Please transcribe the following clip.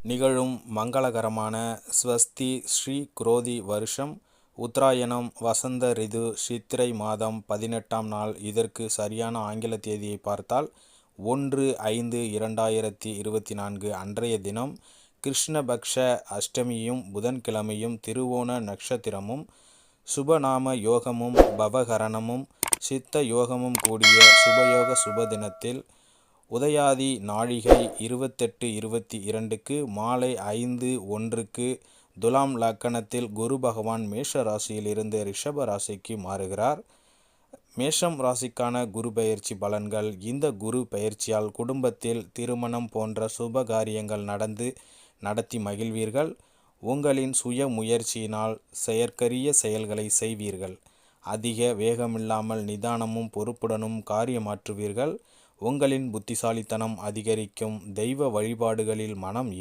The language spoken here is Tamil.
நிகழும் மங்களகரமான ஸ்வஸ்தி ஸ்ரீ குரோதி வருஷம் உத்தராயணம் வசந்த ரிது சித்திரை மாதம் பதினெட்டாம் நாள். இதற்கு சரியான ஆங்கில தேதியை பார்த்தால் ஒன்று ஐந்து இரண்டாயிரத்தி இருபத்தி நான்கு அன்றைய தினம் கிருஷ்ணபக்ஷ அஷ்டமியும் புதன்கிழமையும் திருவோண நட்சத்திரமும் சுபநாம யோகமும் பவகரணமும் சித்த யோகமும் கூடிய சுபயோக சுபதினத்தில் உதயாதி நாழிகை இருபத்தெட்டு இருபத்தி இரண்டுக்கு மாலை ஐந்து ஒன்றுக்கு துலாம் லக்கணத்தில் குரு பகவான் மேஷ ராசியிலிருந்து ரிஷப ராசிக்கு மாறுகிறார். மேஷம் ராசிக்கான குரு பயிற்சி பலன்கள் இந்த குரு பயிற்சியால் குடும்பத்தில் திருமணம் போன்ற சுப காரியங்கள் நடந்து நடத்தி மகிழ்வீர்கள். உங்களின் சுய முயற்சியினால் செயற்கரிய செயல்களை செய்வீர்கள். அதிக வேகமில்லாமல் நிதானமும் பொறுப்புடனும் காரியமாற்றுவீர்கள். உங்களின் புத்திசாலித்தனம் அதிகரிக்கும் தெய்வ வழிபாடுகளில் மனம்